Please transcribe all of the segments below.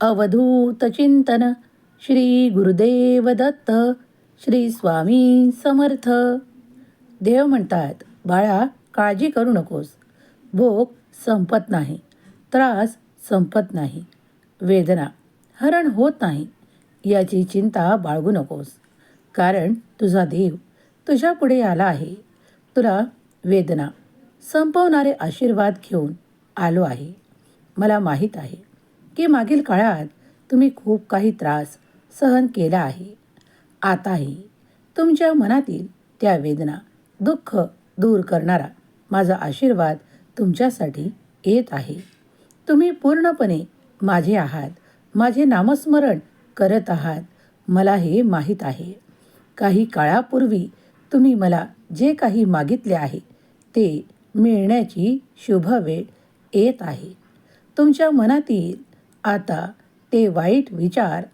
अवधूत चिंतन श्री गुरुदेव दत्त श्री स्वामी समर्थ. देव म्हणतात बाळा काळजी करू नकोस. भोग संपत नाही त्रास संपत नाही वेदना हरण होत नाही याची चिंता बाळगू नकोस. कारण तुझा देव तुझ्या पुढे आला आहे. तुला वेदना संपवणारे आशीर्वाद घेऊन आलो आहे. मला माहीत आहे की मागील काळात तुम्ही खूप काही त्रास सहन केला आहे. आताही तुमच्या मनातील त्या वेदना दुःख दूर करणारा माझा आशीर्वाद तुमच्यासाठी येत आहे. तुम्ही पूर्णपणे माझे आहात माझे नामस्मरण करत आहात मला हे माहीत आहे. काही काळापूर्वी तुम्ही मला जे काही मागितले आहे ते मिळण्याची शुभ वेळ येत आहे. तुमच्या मनातील आता ते वाईट विचार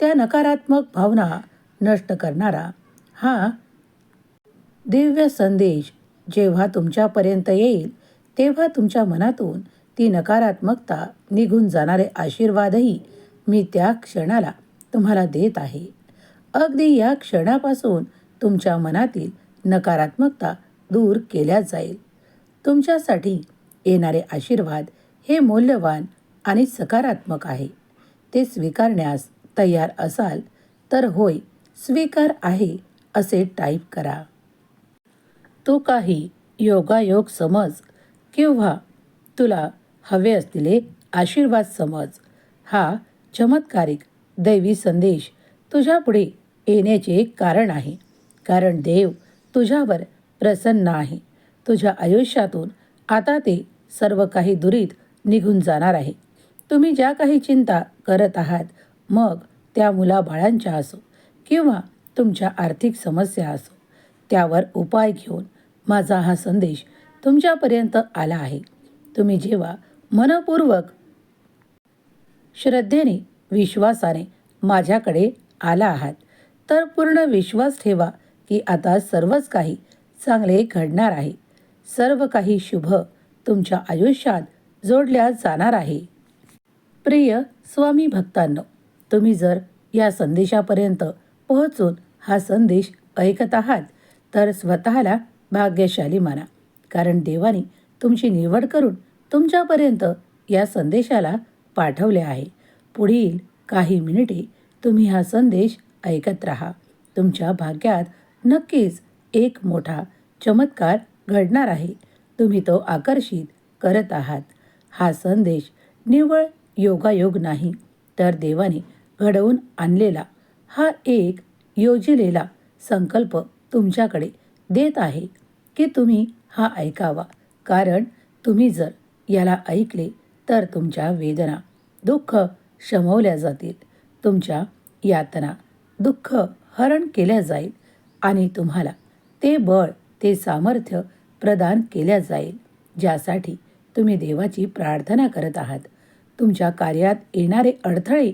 त्या नकारात्मक भावना नष्ट करणारा हा दिव्य संदेश जेव्हा तुमच्यापर्यंत येईल तेव्हा तुमच्या मनातून ती नकारात्मकता निघून जाणारे आशीर्वादही मी त्या क्षणाला तुम्हाला देत आहे. अगदी या क्षणापासून तुमच्या मनातील नकारात्मकता दूर केल्या जाईल. तुमच्यासाठी येणारे आशीर्वाद हे मौल्यवान आणि सकारात्मक आहे. ते स्वीकारण्यास तयार असाल तर होय स्वीकार आहे असे टाईप करा. तो काही योगायोग समज किंवा तुला हवे असलेले आशीर्वाद समज. हा चमत्कारिक दैवी संदेश तुझ्यापुढे येण्याचे एक कारण आहे. कारण देव तुझ्यावर प्रसन्न आहे. तुझ्या आयुष्यातून आता ते सर्व काही दुरीत निघून जाणार आहे. तुम्ही ज्या काही चिंता करत आहात मग त्या मुलाबाळांच्या असो किंवा तुमच्या आर्थिक समस्या असो त्यावर उपाय घेऊन माझा हा संदेश तुमच्यापर्यंत आला आहे. तुम्ही जेव्हा मनपूर्वक श्रद्धेने विश्वासाने माझ्याकडे आला आहात तर पूर्ण विश्वास ठेवा की आता सर्वच काही चांगले घडणार आहे. सर्व काही शुभ तुमच्या आयुष्यात जोडल्या जाणार आहे. प्रिय स्वामी भक्तांनो तुम्ही जर या संदेशापर्यंत पोहोचून हा संदेश ऐकत आहात तर स्वतःला भाग्यशाली माना. कारण देवाने तुमची निवड करून तुमच्यापर्यंत या संदेशाला पाठवले आहे. पुढील काही मिनिटे तुम्ही हा संदेश ऐकत राहा. तुमच्या भाग्यात नक्कीच एक मोठा चमत्कार घडणार आहे. तुम्ही तो आकर्षित करत आहात. हा संदेश निव्वळ योगायोग नाही तर देवाने घडवून आणलेला हा एक योजिलेला संकल्प तुमच्याकडे देत आहे की तुम्ही हा ऐकावा. कारण तुम्ही जर याला ऐकले तर तुमच्या वेदना दुःख शमवल्या जातील. तुमच्या यातना दुःख हरण केल्या जाईल आणि तुम्हाला ते बळ ते सामर्थ्य प्रदान केल्या जाईल ज्यासाठी तुम्ही देवाची प्रार्थना करत आहात. तुमच्या कार्यात येणारे अडथळे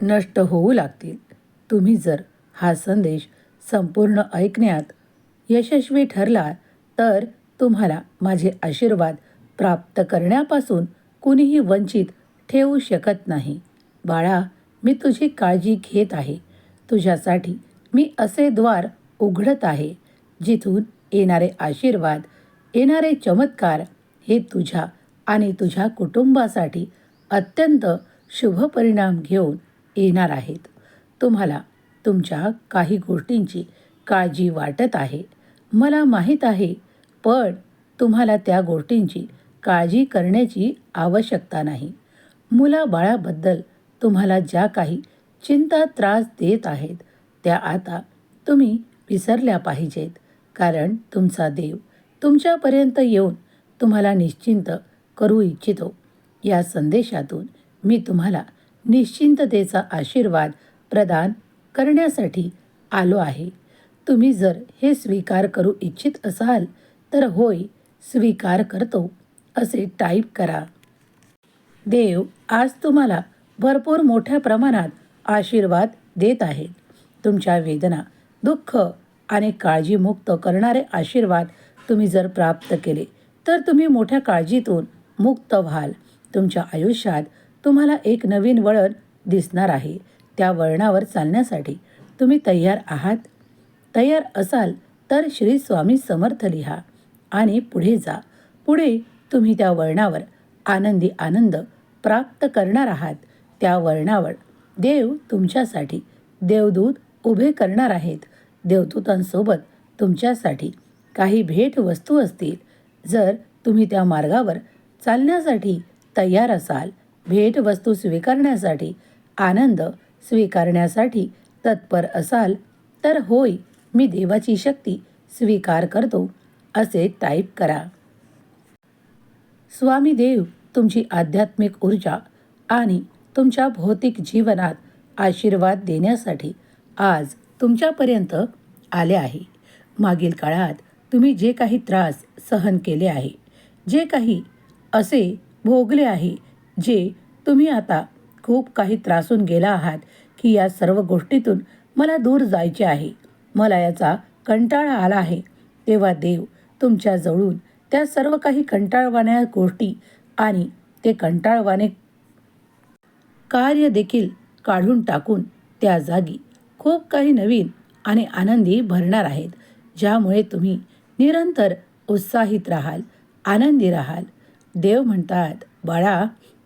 नष्ट होऊ लागतील. तुम्ही जर हा संदेश संपूर्ण ऐकण्यात यशस्वी ठरला तर तुम्हाला माझे आशीर्वाद प्राप्त करण्यापासून कुणीही वंचित ठेवू शकत नाही. बाळा मी तुझी काळजी घेत आहे. तुझ्यासाठी मी असे द्वार उघडत आहे जिथून येणारे आशीर्वाद येणारे चमत्कार हे तुझ्या आणि तुझ्या कुटुंबासाठी अत्यंत शुभ परिणाम घेऊन येणार आहेत. तुम्हाला तुमच्या काही गोष्टींची काळजी वाटत आहे. मला माहीत आहे पण तुम्हाला त्या गोष्टींची काळजी करण्याची आवश्यकता नाही. मुलाबाळाबद्दल तुम्हाला ज्या काही चिंता त्रास देत आहेत त्या आता तुम्ही विसरल्या पाहिजेत. कारण तुमचा देव तुमच्यापर्यंत येऊन तुम्हाला निश्चिंत करू इच्छितो. या संदेशातून मी तुम्हाला निश्चिंततेचा आशीर्वाद प्रदान करण्यासाठी आलो आहे. तुम्ही जर हे स्वीकार करू इच्छित असाल तर होय स्वीकार करतो असे टाईप करा. देव आज तुम्हाला भरपूर मोठ्या प्रमाणात आशीर्वाद देत आहेत. तुमच्या वेदना दुःख आणि काळजीमुक्त करणारे आशीर्वाद तुम्ही जर प्राप्त केले तर तुम्ही मोठ्या काळजीतून मुक्त व्हाल. तुमच्या आयुष्यात तुम्हाला एक नवीन वळण दिसणार आहे. त्या वळणावर चालण्यासाठी तुम्ही तयार आहात. तयार असाल तर श्री स्वामी समर्थ लिहा आणि पुढे जा. पुढे तुम्ही त्या वळणावर आनंदी आनंद प्राप्त करणार आहात. त्या वळणावर देव तुमच्यासाठी देवदूत उभे करणार आहेत. देवदूतांसोबत तुमच्यासाठी काही भेट वस्तू असतील. जर तुम्ही त्या मार्गावर चालण्यासाठी तयार असाल भेटवस्तू स्वीकारण्यासाठी आनंद स्वीकारण्यासाठी तत्पर असाल तर होय मी देवाची शक्ती स्वीकार करतो असे टाईप करा. स्वामी देव तुमची आध्यात्मिक ऊर्जा आणि तुमच्या भौतिक जीवनात आशीर्वाद देण्यासाठी आज तुमच्यापर्यंत आले आहे. मागील काळात तुम्ही जे काही त्रास सहन केले आहे जे काही असे भोगले आहे जे तुम्ही आता खूप काही त्रासून गेला आहात की या सर्व गोष्टीतून मला दूर जायचे आहे. मला याचा कंटाळा आला आहे. तेव्हा देव तुमच्या जवळून त्या सर्व काही कंटाळवाण्या गोष्टी आणि ते कंटाळवाणे कार्य देखील काढून टाकून त्या जागी खूप काही नवीन आणि आनंदी भरणार आहेत ज्यामुळे तुम्ही निरंतर उत्साहित राहाल आनंदी राहाल. देव म्हणतात बाळा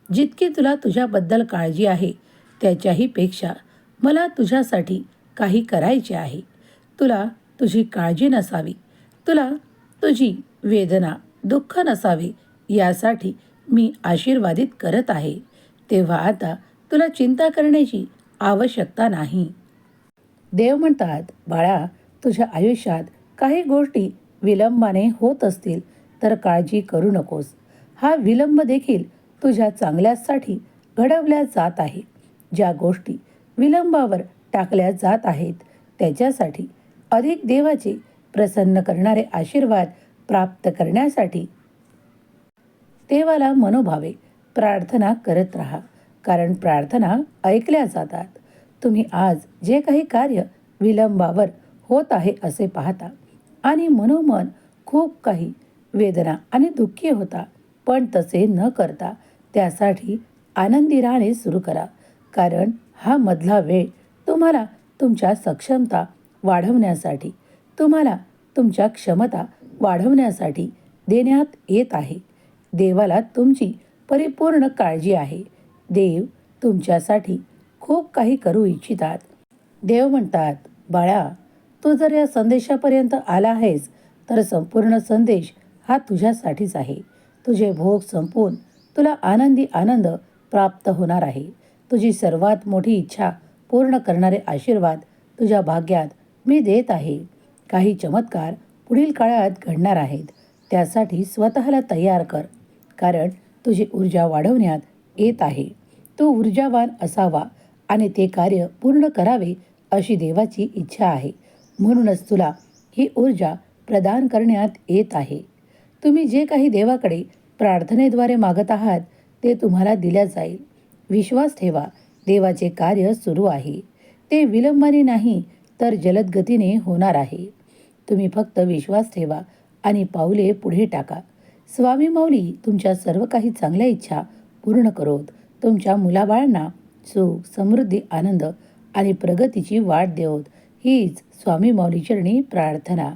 जितकी तुला तुझ्याबद्दल काळजी आहे त्याच्याही पेक्षा मला तुझ्यासाठी काही करायचे आहे. तुला तुझी काळजी नसावी. तुला तुझी वेदना दुःख नसावे यासाठी मी आशीर्वादित करत आहे. तेव्हा आता तुला चिंता करण्याची आवश्यकता नाही. देव म्हणतात बाळा तुझ्या आयुष्यात काही गोष्टी विलंबाने होत असतील तर काळजी करू नकोस. हा विलंब देखील तुझ्या चांगल्यासाठी घडवल्या जात आहे. ज्या गोष्टी विलंबावर टाकल्या जात आहेत त्याच्यासाठी अधिक देवाचे प्रसन्न करणारे आशीर्वाद प्राप्त करण्यासाठी देवाला मनोभावे प्रार्थना करत राहा. कारण प्रार्थना ऐकल्या जातात. तुम्ही आज जे काही कार्य विलंबावर होत आहे असे पाहता आणि मनोमन खूप काही वेदना आणि दुःखी होता पण तसे न करता त्यासाठी आनंदी राहणे सुरू करा. कारण हा मधला वेळ तुम्हाला तुमच्या सक्षमता वाढवण्यासाठी तुम्हाला तुमच्या क्षमता वाढवण्यासाठी देण्यात येत आहे. देवाला तुमची परिपूर्ण काळजी आहे. देव तुमच्यासाठी खूप काही करू इच्छितात. देव म्हणतात बाळा तू जर या संदेशापर्यंत आला आहेस तर संपूर्ण संदेश हा तुझ्यासाठीच आहे. तुझे भोग संपून तुला आनंदी आनंद प्राप्त होणार आहे. तुझी सर्वात मोठी इच्छा पूर्ण करणारे आशीर्वाद तुझ्या भाग्यात मी देत आहे. काही चमत्कार पुढील काळात घडणार आहेत. त्यासाठी स्वतःला तयार कर कारण तुझी ऊर्जा वाढवण्यात येत आहे. तू ऊर्जावान असावा आणि ते कार्य पूर्ण करावे अशी देवाची इच्छा आहे. म्हणूनच तुला ही ऊर्जा प्रदान करण्यात येत आहे. तुम्ही जे काही देवाकडे प्रार्थनेद्वारे मागत आहात ते तुम्हाला दिल्या जाईल. विश्वास ठेवा देवाचे कार्य सुरू आहे. ते विलंबाने नाही तर जलद गतीने होणार आहे. तुम्ही फक्त विश्वास ठेवा आणि पावले पुढे टाका. स्वामी माऊली तुमच्या सर्व काही चांगल्या इच्छा पूर्ण करोत. तुमच्या मुलाबाळांना सुख समृद्धी आनंद आणि प्रगतीची वाट देवत. हीच स्वामी माऊलीचरणी प्रार्थना.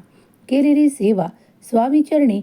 केलेली सेवा स्वामीचरणी